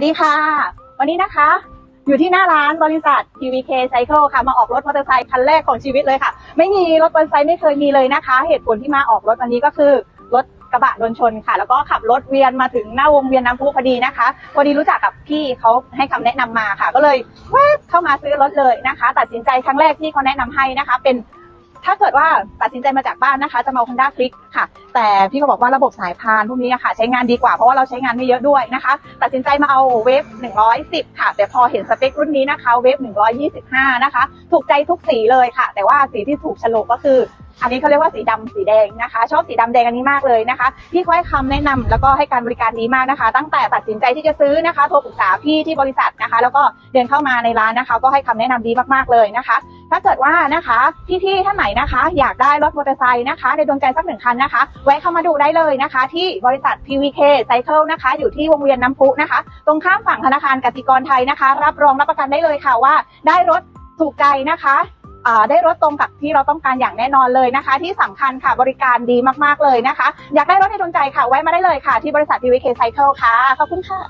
วัสดีค่ะ วันนี้นะคะ อยู่ที่หน้าร้านบริษัท PVK Cycle ค่ะ มาออกรถมอเตอร์ไซค์คันแรกของชีวิตเลยค่ะ ไม่มีรถมอเตอร์ไซค์ไม่เคยมีเลยนะคะ เหตุผลที่มาออกรถวันนี้ก็คือรถกระบะโดนชนค่ะ แล้วก็ขับรถเวียนมาถึงหน้าวงเวียนน้ำพุพอดีนะคะ พอดีรู้จักกับพี่เขาให้คำแนะนำมาค่ะ ก็เลยแวบเข้ามาซื้อรถเลยนะคะ ตัดสินใจครั้งแรกที่เขาแนะนำให้นะคะ เป็น ถ้าเกิดว่าตัดสินใจมาจากบ้านนะคะ จะมาคอนด้าคลิกค่ะ แต่พี่ก็บอกว่าระบบสายพานพวกนี้อะค่ะ ใช้งานดีกว่าเพราะว่าเราใช้งานไม่เยอะด้วยนะคะ ตัดสินใจมาเอาเวฟ110 ค่ะ แต่พอเห็นสเปครุ่นนี้นะคะ เวฟ125 นะคะ ถูกใจทุกสีเลยค่ะ แต่ว่าสีที่ถูกฉลกก็คือ อันนี้เขาเรียกว่าสีดำสีแดงนะคะ ชอบสีดำแดงอันนี้มากเลยนะคะ พี่เขาให้คำแนะนำแล้วก็ให้การบริการดีมากนะคะ ตั้งแต่ตัดสินใจที่จะซื้อนะคะ โทรปรึกษาพี่ที่บริษัทนะคะ แล้วก็เดินเข้ามาในร้านนะคะ ก็ให้คำแนะนำดีมากๆเลยนะคะ ถ้าเกิดว่านะคะพี่ๆท่านไหนนะคะ อยากได้รถมอเตอร์ไซค์นะคะ ในดวงใจสักหนึ่งคันนะคะแวะเข้ามาดูได้เลยนะคะ ที่บริษัท PVK Cycle นะคะ อยู่ที่วงเวียนน้ำพุนะคะ ตรงข้ามฝั่งธนาคารกสิกรไทยนะคะ รับรองรับประกันได้เลยค่ะว่า ได้รถถูกใจนะคะ ได้รถตรงกับที่เราต้องการอย่างแน่นอนเลยนะคะ ที่สำคัญค่ะบริการดีมากๆเลยนะคะ อยากได้รถในดวงใจค่ะแวะมาได้เลยค่ะที่บริษัทพีวีเคไซเคิลค่ะ ขอบคุณค่ะ